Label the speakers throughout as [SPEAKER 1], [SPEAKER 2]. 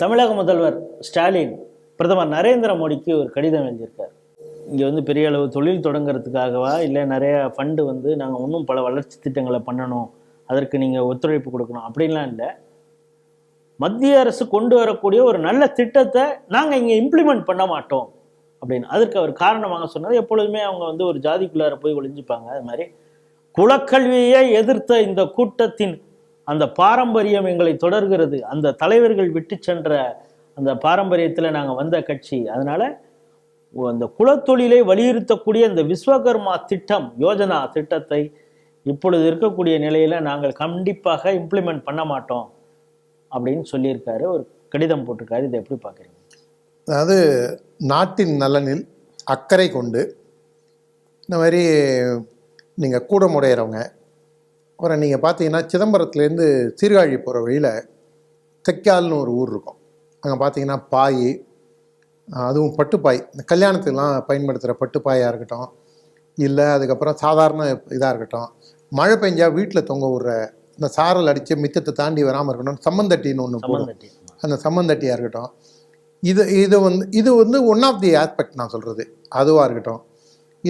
[SPEAKER 1] தமிழக முதல்வர் ஸ்டாலின் பிரதமர் நரேந்திர மோடிக்கு ஒரு கடிதம் எழுதியிருக்கார். இங்கே வந்து பெரிய அளவு தொழில் தொடங்குறதுக்காகவா? இல்லை நிறைய ஃபண்டு வந்து நாங்கள் இன்னும் பல வளர்ச்சி திட்டங்களை பண்ணணும் அதற்கு நீங்கள் ஒத்துழைப்பு கொடுக்கணும் அப்படின்லாம் இல்லை. மத்திய அரசு கொண்டு வரக்கூடிய ஒரு நல்ல திட்டத்தை நாங்கள் இங்கே இம்ப்ளிமெண்ட் பண்ண மாட்டோம் அப்படின்னு. அதற்கு அவர் காரணமாக சொன்னது எப்பொழுதுமே அவங்க வந்து ஒரு ஜாதிக்குள்ளார போய் ஒளிஞ்சுப்பாங்க. அது மாதிரி குலக்கல்வியை எதிர்த்த இந்த கூட்டத்தின் அந்த பாரம்பரியம் எங்களை தொடர்கிறது. அந்த தலைவர்கள் விட்டு சென்ற அந்த பாரம்பரியத்தில் நாங்கள் வந்த கட்சி. அதனால அந்த குலத்தொழிலை வலியுறுத்தக்கூடிய இந்த விஸ்வகர்மா திட்டம் யோஜனா திட்டத்தை இப்பொழுது இருக்கக்கூடிய நிலையில் நாங்கள் கண்டிப்பாக இம்ப்ளிமெண்ட் பண்ண மாட்டோம் அப்படின்னு சொல்லியிருக்காரு. ஒரு கடிதம் போட்டிருக்காரு. இதை எப்படி பார்க்குறீங்க?
[SPEAKER 2] அதாவது நாட்டின் நலனில் அக்கறை கொண்டு இந்த மாதிரி நீங்கள் கூடமுடையிறவங்க அப்புறம் நீங்கள் பார்த்தீங்கன்னா சிதம்பரத்துலேருந்து சீர்காழி போகிற வழியில் தெக்கால்னு ஒரு ஊர் இருக்கும். அங்கே பார்த்தீங்கன்னா பாய் அதுவும் பட்டுப்பாய். இந்த கல்யாணத்துக்கெலாம் பயன்படுத்துகிற பட்டுப்பாயாக இருக்கட்டும் இல்லை அதுக்கப்புறம் சாதாரண இதாக இருக்கட்டும் மழை பெஞ்சா வீட்டில் தொங்க விடுற இந்த சாரல் அடித்து மித்தத்தை தாண்டி வராமல் இருக்கணும் சம்மந்தட்டின்னு ஒன்று அந்த சம்மந்தட்டியாக இருக்கட்டும். இது இது வந்து இது வந்து ஒன் ஆஃப் தி ஆஸ்பெக்ட் நான் சொல்கிறது அதுவாக இருக்கட்டும்.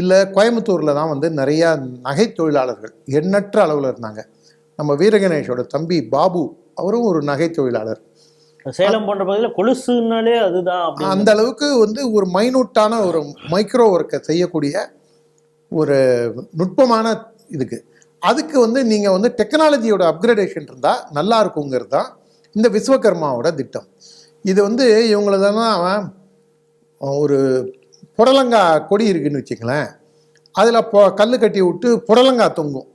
[SPEAKER 2] இல்லை கோயம்புத்தூரில் தான் வந்து நிறையா நகை தொழிலாளர்கள் எண்ணற்ற அளவில் இருந்தாங்க. நம்ம வீரகணேஷோட தம்பி பாபு அவரும் ஒரு நகை தொழிலாளர்.
[SPEAKER 1] சேலம் போன்ற பகுதியில் கொலுசுனாலே அதுதான்
[SPEAKER 2] அந்த அளவுக்கு வந்து ஒரு மைனூட்டான ஒரு மைக்ரோ ஒர்க்கை செய்யக்கூடிய ஒரு நுட்பமான இதுக்கு. அதுக்கு வந்து நீங்கள் வந்து டெக்னாலஜியோட அப்கிரேடேஷன் இருந்தால் நல்லா இருக்குங்கிறது தான் இந்த விஸ்வகர்மாவோட திட்டம். இது வந்து இவங்களதான் அவன் ஒரு புடலங்கா கொடி இருக்குன்னு வச்சுங்களேன் அதில் பொ கல் கட்டி விட்டு புடலங்கா தொங்கும்.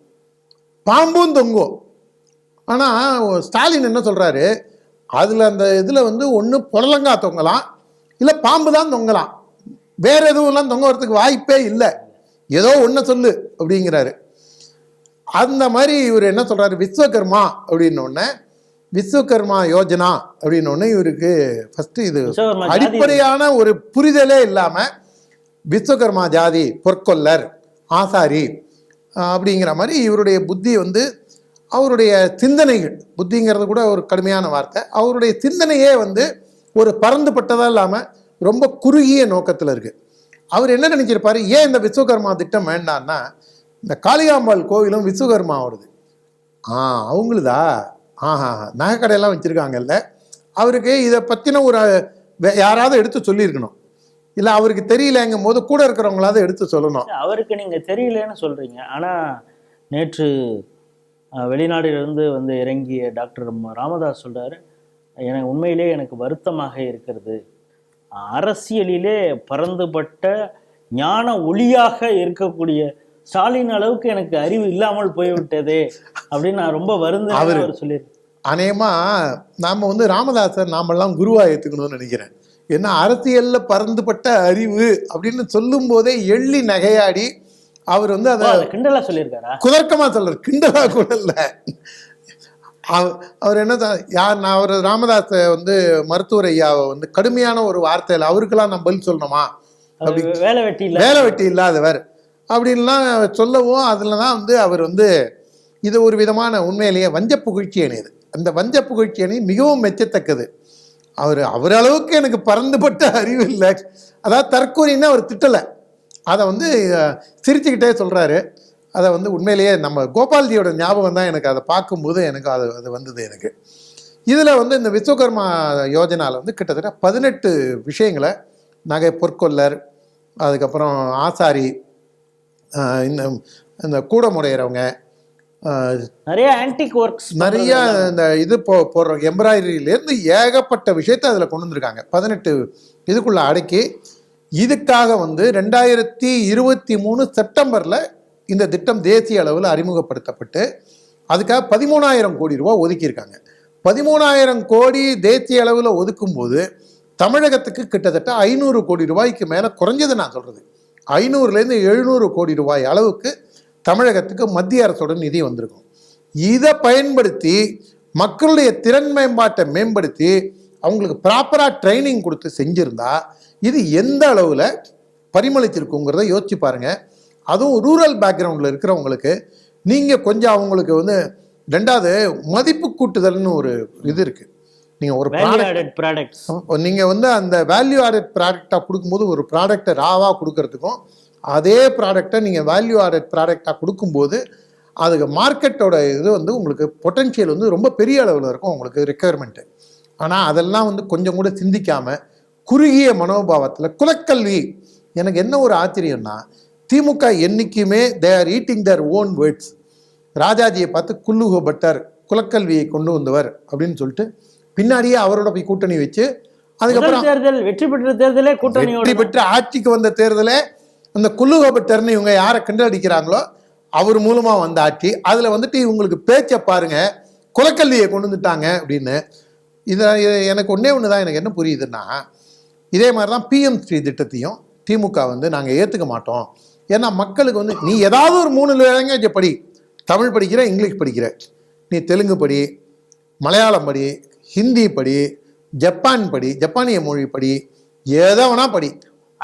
[SPEAKER 2] பாம்பும் தொங்கும். ஆனால் ஸ்டாலின் என்ன சொல்கிறாரு அதில் அந்த இதில் வந்து ஒன்று புடலங்கா தொங்கலாம் இல்லை பாம்பு தான் தொங்கலாம். வேற எதுவும்லாம் தொங்க வரதுக்கு வாய்ப்பே இல்லை. ஏதோ ஒன்று சொல்லு அப்படிங்கிறாரு. அந்த மாதிரி இவர் என்ன சொல்றாரு? விஸ்வகர்மா அப்படின்னு ஒன்று விஸ்வகர்மா யோஜனா அப்படின்னு ஒன்று இவருக்கு ஃபஸ்ட்டு இது அடிப்படையான ஒரு புரிதலே இல்லாமல் விஸ்வகர்மா ஜாதி பொற்கொல்லர் ஆசாரி அப்படிங்கிற மாதிரி இவருடைய புத்தி வந்து அவருடைய சிந்தனைகள். புத்திங்கிறது கூட ஒரு கடுமையான வார்த்தை. அவருடைய சிந்தனையே வந்து ஒரு பறந்துபட்டதாக இல்லாமல் ரொம்ப குறுகிய நோக்கத்தில் இருக்குது அவர் என்ன நினச்சிருப்பார்? ஏன் இந்த விஸ்வகர்மா திட்டம் வேண்டான்னா இந்த காளிகாம்பாள் கோவிலும் விஸ்வகர்மா வருது ஆ அவங்களுதா? ஆஹா நகைக்கடையெல்லாம் வச்சுருக்காங்கல்ல. அவருக்கு இதை பற்றின ஒரு யாராவது எடுத்து சொல்லியிருக்கணும். இல்லை அவருக்கு தெரியலங்கும் போது கூட இருக்கிறவங்களாவது எடுத்து சொல்லணும்.
[SPEAKER 1] அவருக்கு நீங்க தெரியலன்னு சொல்றீங்க. ஆனா நேற்று அஹ், வெளிநாட்டிலிருந்து வந்து இறங்கிய டாக்டர் ராமதாஸ் சொல்றாரு எனக்கு உண்மையிலே எனக்கு வருத்தமாக இருக்கிறது. அரசியலிலே பறந்துபட்ட ஞான ஒளியாக இருக்கக்கூடிய ஸ்டாலின் அளவுக்கு எனக்கு அறிவு இல்லாமல் போய்விட்டதே அப்படின்னு நான் ரொம்ப வருந்த
[SPEAKER 2] அவரு-
[SPEAKER 1] சொல்லியிருக்காரு.
[SPEAKER 2] அநேகமாக நாம் வந்து ராமதாசர் நாமெல்லாம் குருவா ஏற்றுக்கணும்னு நினைக்கிறேன். ஏன்னா அரசியலில் பறந்துபட்ட அறிவு அப்படின்னு சொல்லும் போதே எள்ளி நகையாடி அவர் வந்து அதை
[SPEAKER 1] கிண்டலா சொல்லியிருக்காரா?
[SPEAKER 2] குதர்க்கமா சொல்றாரு. கிண்டலா கூட இல்ல. அவ- அவர் என்ன யார் நான் அவர் ராமதாஸ் வந்து மருத்துவர் ஐயாவை வந்து கடுமையான ஒரு வார்த்தையில் அவருக்கெல்லாம் நான் பதில் சொல்லணுமா? அப்படி
[SPEAKER 1] வேலை வெட்டி இல்ல.
[SPEAKER 2] வேலை வெட்டி இல்லாதவர். அப்படின்லாம் சொல்லவும் அதில் தான் வந்து அவர் வந்து இது ஒரு விதமான உண்மையிலேயே வஞ்ச புகழ்ச்சி அணியுது அந்த வஞ்ச புகழ்ச்சி அணி மிகவும் மெச்சத்தக்கது. அவர் அவர் அளவுக்கு எனக்கு பறந்துபட்ட அறிவு இல்லை. அதாவது தற்கூரின்னு அவர் திட்டலை. அதை வந்து சிரிச்சுக்கிட்டே சொல்கிறாரு அதை வந்து உண்மையிலேயே நம்ம கோபால்ஜியோட ஞாபகம் தான் எனக்கு அதை பார்க்கும்போது எனக்கு அது அது வந்தது எனக்கு. இதில் வந்து இந்த விஸ்வகர்மா யோஜனாவில் வந்து கிட்டத்தட்ட பதினெட்டு விஷயங்களை நகை பொற்கொல்லர் அதுக்கப்புறம் ஆசாரி இந்த இந்த கூடமுடையிறவங்க ஆஹ்
[SPEAKER 1] நிறைய ஆன்டிக் ஒர்க்ஸ்
[SPEAKER 2] நிறைய இந்த இது போ போடுற எம்ப்ராய்டரியிலேருந்து ஏகப்பட்ட விஷயத்தை அதில் கொண்டு வந்திருக்காங்க. பதினெட்டு இதுக்குள்ள அடக்கி இதுக்காக வந்து ரெண்டாயிரத்தி இருபத்தி மூணு செப்டம்பரில் இந்த திட்டம் தேசிய அளவில் அறிமுகப்படுத்தப்பட்டு அதுக்காக பதிமூணாயிரம் கோடி ரூபாய் ஒதுக்கியிருக்காங்க. பதிமூணாயிரம் கோடி தேசிய அளவில் ஒதுக்கும்போது தமிழகத்துக்கு கிட்டத்தட்ட ஐநூறு கோடி ரூபாய்க்கு மேலே குறைஞ்சது நான் சொல்கிறது ஐநூறுலேருந்து எழுநூறு கோடி ரூபாய் அளவுக்கு தமிழகத்துக்கு மத்திய அரசோட நிதி வந்திருக்கும். இதை பயன்படுத்தி மக்களுடைய திறன் மேம்பாட்டை மேம்படுத்தி அவங்களுக்கு ப்ராப்பராக ட்ரைனிங் கொடுத்து செஞ்சிருந்தா இது எந்த அளவில் பரிமளிச்சிருக்குங்கிறத யோசிச்சு பாருங்க. அதுவும் ரூரல் பேக்ரவுண்டில் இருக்கிறவங்களுக்கு நீங்கள் கொஞ்சம் அவங்களுக்கு வந்து ரெண்டாவது மதிப்பு கூட்டுதல்னு ஒரு இது இருக்குது நீங்கள் ஒரு ப்ராடக்ட் நீங்கள் வந்து அந்த வேல்யூ ஆடட் ப்ராடக்டாக கொடுக்கும்போது ஒரு ப்ராடக்டை ராவாக கொடுக்கறதுக்கும் அதே ப்ராடக்டை நீங்கள் வேல்யூ ஆடட் ப்ராடக்டாக கொடுக்கும்போது அதுக்கு மார்க்கெட்டோட இது வந்து உங்களுக்கு பொட்டென்ஷியல் வந்து ரொம்ப பெரிய அளவில் இருக்கும் உங்களுக்கு ரெக்குயர்மெண்ட்டு ஆனால் அதெல்லாம் வந்து கொஞ்சம் கூட சிந்திக்காமல் குறுகிய மனோபாவத்தில் குலக்கல்வி. எனக்கு என்ன ஒரு ஆச்சரியம்னா திமுக என்னைக்குமே they are eating their own words ராஜாஜியை பார்த்து குல்லுக பட்டர் குலக்கல்வியை கொண்டு வந்தவர் அப்படின்னு சொல்லிட்டு பின்னாடியே அவரோட போய் கூட்டணி வச்சு அதுக்கப்புறம்
[SPEAKER 1] தேர்தல் வெற்றி பெற்ற தேர்தலே கூட்டணியோட
[SPEAKER 2] வெற்றி பெற்று ஆட்சிக்கு வந்த தேர்தலே அந்த குல்லுகோபட்டர்னு இவங்க யாரை கிண்டடிக்கிறாங்களோ அவர் மூலமாக வந்த ஆட்சி அதில் வந்துட்டு இவங்களுக்கு பேச்சை பாருங்க குலக்கல்வியை கொண்டு வந்துட்டாங்க அப்படின்னு. இதை எனக்கு ஒன்றே ஒன்று தான் எனக்கு என்ன புரியுதுன்னா இதே மாதிரி தான் பிஎம் ஸ்ரீ திட்டத்தையும் திமுக வந்து நாங்கள் ஏற்றுக்க மாட்டோம். ஏன்னா மக்களுக்கு வந்து நீ ஏதாவது ஒரு மூணு லாங்குவேஜை படி தமிழ் படிக்கிற இங்கிலீஷ் படிக்கிற நீ தெலுங்கு படி மலையாளம் படி ஹிந்தி படி ஜப்பான் படி ஜப்பானிய மொழி படி ஏதோ வேணா படி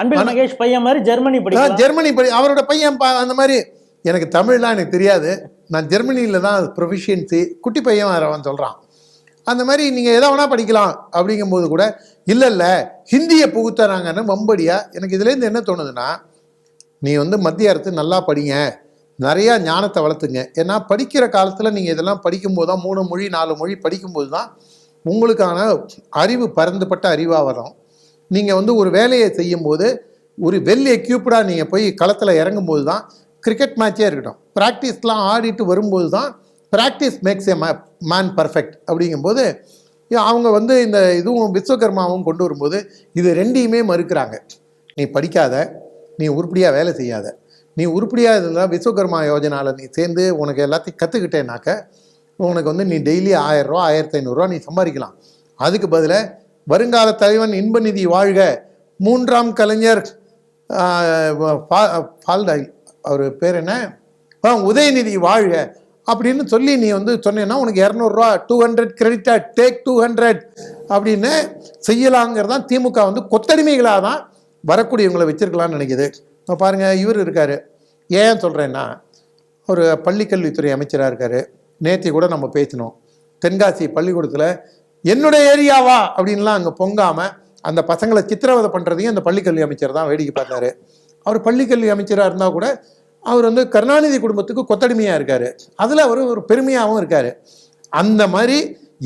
[SPEAKER 1] அன்பில் மகேஷ் பையன் மாதிரி ஜெர்மனி படிக்கலாம்
[SPEAKER 2] ஜெர்மனி படி அவரோட பையன் அந்த மாதிரி எனக்கு தமிழ்லாம் எனக்கு தெரியாது. நான் ஜெர்மனியில் தான் ப்ரொஃபிஷியன்சி குட்டி பையன் வேற அவன் சொல்கிறான் அந்த மாதிரி நீங்கள் எதை வேணால் படிக்கலாம் அப்படிங்கும்போது கூட இல்லை இல்லை ஹிந்தியை புகுத்துறாங்கன்னு வம்படியா எனக்கு இதுலேருந்து என்ன தோணுதுன்னா நீ வந்து மத்திய அரசு நல்லா படிங்க. நிறையா ஞானத்தை வளர்த்துங்க. ஏன்னா படிக்கிற காலத்தில் நீங்கள் இதெல்லாம் படிக்கும்போது தான் மூணு மொழி நாலு மொழி படிக்கும்போது தான் உங்களுக்கான அறிவு பரந்துபட்ட அறிவாக வரும். நீங்கள் வந்து ஒரு வேலையை செய்யும்போது ஒரு வெல் எக்யூப்டாக நீங்கள் போய் களத்தில் இறங்கும்போது தான் கிரிக்கெட் மேட்சே இருக்கட்டும். ப்ராக்டிஸ்லாம் ஆடிட்டு வரும்போது தான் practice makes a man perfect அப்படிங்கும்போது அவங்க வந்து இந்த இதுவும் விஸ்வகர்மாவும் கொண்டு வரும்போது இது ரெண்டையுமே மறுக்கிறாங்க. நீ படிக்காத நீ உருப்படியாக வேலை செய்யாத. நீ உருப்படியாக இருந்தால் விஸ்வகர்மா யோஜனாவில் நீ சேர்ந்து உனக்கு எல்லாத்தையும் கற்றுக்கிட்டேனாக்க உனக்கு வந்து நீ டெய்லி ஆயிரரூவா ஆயிரத்தி ஐநூறுரூவா நீ சம்பாதிக்கலாம். அதுக்கு பதிலாக வருங்கால தலைவன் இன்ப நிதி வாழ்க. மூன்றாம் கலைஞர் ஃபால்டாய் அவர் பேர் என்ன? உதயநிதி வாழ்க. அப்படின்னு சொல்லி நீ வந்து சொன்னேன்னா உனக்கு இரநூறுவா டூ ஹண்ட்ரட் கிரெடிட்டா டேக் டூ ஹண்ட்ரட் அப்படின்னு செய்யலாங்கிறது தான் திமுக வந்து கொத்தடிமைகளாக தான் வரக்கூடியவங்களை வச்சிருக்கலாம்னு நினைக்குது. இப்போ பாருங்க இவர் இருக்காரு. ஏன் சொல்கிறேன்னா ஒரு பள்ளிக்கல்வித்துறை அமைச்சராக இருக்காரு. நேற்று கூட நம்ம பேசினோம். தென்காசி பள்ளிக்கூடத்தில் என்னுடைய ஏரியாவா அப்படின்லாம் அங்கே பொங்காமல் அந்த பசங்களை சித்திரவதை பண்ணுறதையும் அந்த பள்ளிக்கல்வி அமைச்சர் தான் வேடிக்கை பார்த்தாரு. அவர் பள்ளிக்கல்வி அமைச்சராக இருந்தால் கூட அவர் வந்து கருணாநிதி குடும்பத்துக்கு கொத்தடிமையாக இருக்கார். அதில் அவர் ஒரு பெருமையாகவும் இருக்கார். அந்த மாதிரி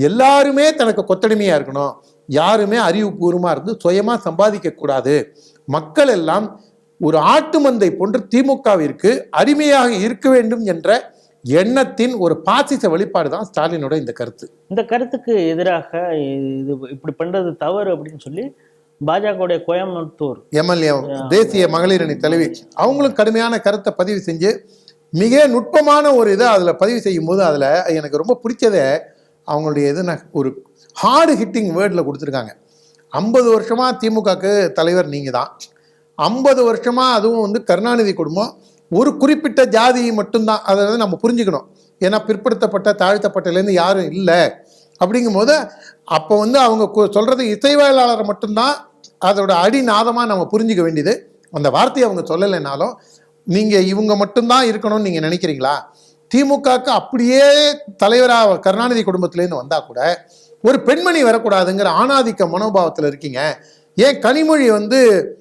[SPEAKER 2] எல்லாருமே தனக்கு கொத்தடிமையாக இருக்கணும். யாருமே அறிவுபூர்வமாக இருந்து சுயமாக சம்பாதிக்கக்கூடாது மக்கள் எல்லாம் ஒரு ஆட்டு மந்தை போன்று திமுகவிற்கு அடிமையாக இருக்க வேண்டும் என்ற எண்ணத்தின் ஒரு பாசிச வெளிப்பாடு தான் ஸ்டாலினோட இந்த கருத்து.
[SPEAKER 1] இந்த கருத்துக்கு எதிராக இது இப்படி பண்றது தவறு அப்படின்னு சொல்லி பாஜகவுடைய கோயம்புத்தூர்
[SPEAKER 2] எம்எல்ஏ தேசிய மகளிர் அணி தலைவி அவங்களும் கடுமையான கருத்தை பதிவு செஞ்சு மிக நுட்பமான ஒரு இதை அதில் பதிவு செய்யும் போது அதில் எனக்கு ரொம்ப பிடிச்சதே அவங்களுடைய இது நான் ஒரு ஹார்டு ஹிட்டிங் வேர்டில் கொடுத்துருக்காங்க. ஐம்பது வருஷமாக திமுகக்கு தலைவர் நீங்கள் தான் ஐம்பது வருஷமாக அதுவும் வந்து கருணாநிதி குடும்பம். ஒரு குறிப்பிட்ட ஜாதியை மட்டும்தான் அதை வந்து நம்ம புரிஞ்சுக்கணும். ஏன்னா பிற்படுத்தப்பட்ட தாழ்த்தப்பட்டலேருந்து யாரும் இல்லை. அப்படிங்கும்போது அப்போ வந்து அவங்க கு- சொல்றது மட்டும்தான் அதோட அடிநாதமாக நம்ம புரிஞ்சுக்க வேண்டியது. அந்த வார்த்தையை அவங்க சொல்லலைனாலும் நீங்கள் இவங்க மட்டும்தான் இருக்கணும்னு நீங்கள் நினைக்கிறீங்களா? திமுகவுக்கு அப்படியே தலைவராக கருணாநிதி குடும்பத்துலேருந்து வந்தால் கூட ஒரு பெண்மணி வரக்கூடாதுங்கிற ஆணாதிக்க மனோபாவத்தில் இருக்கீங்க. ஏன் கனிமொழி வந்து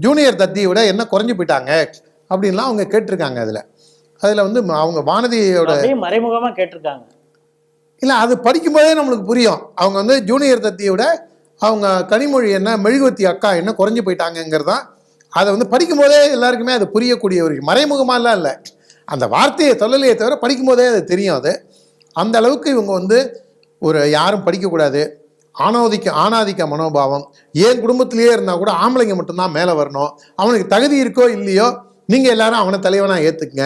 [SPEAKER 2] ஜூனியர் தத்தியை விட என்ன குறைஞ்சு போயிட்டாங்க? அப்படின்லாம் அவங்க கேட்டிருக்காங்க அதில். அதில் வந்து அவங்க வானதியோட
[SPEAKER 1] அப்படியே மறைமுகமா கேட்டிருக்காங்க.
[SPEAKER 2] இல்லை அது படிக்கும்போதே நம்மளுக்கு புரியும். அவங்க வந்து ஜூனியர் தத்தியை விட அவங்க கனிமொழி என்ன மெழுகுவத்தி அக்கா என்ன குறைஞ்சு போயிட்டாங்கங்கிறது தான் அதை வந்து படிக்கும்போதே எல்லாருக்குமே அது புரியக்கூடிய ஒரு மறைமுகமாலாம் இல்லை. அந்த வார்த்தையை சொல்லலையே தவிர படிக்கும்போதே அது தெரியும் அது. அந்த அளவுக்கு இவங்க வந்து ஒரு யாரும் படிக்கக்கூடாது. ஆணாதிக்க ஆணாதிக்க மனோபாவம். என் குடும்பத்திலேயே இருந்தால் கூட ஆம்பளைங்க மட்டும்தான் மேலே வரணும். அவனுக்கு தகுதி இருக்கோ இல்லையோ நீங்கள் எல்லாரும் அவனை தலைவனாக ஏற்றுக்குங்க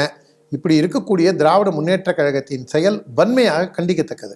[SPEAKER 2] இப்படி இருக்கக்கூடிய திராவிட முன்னேற்றக் கழகத்தின் செயல் வன்மையாக கண்டிக்கத்தக்கது.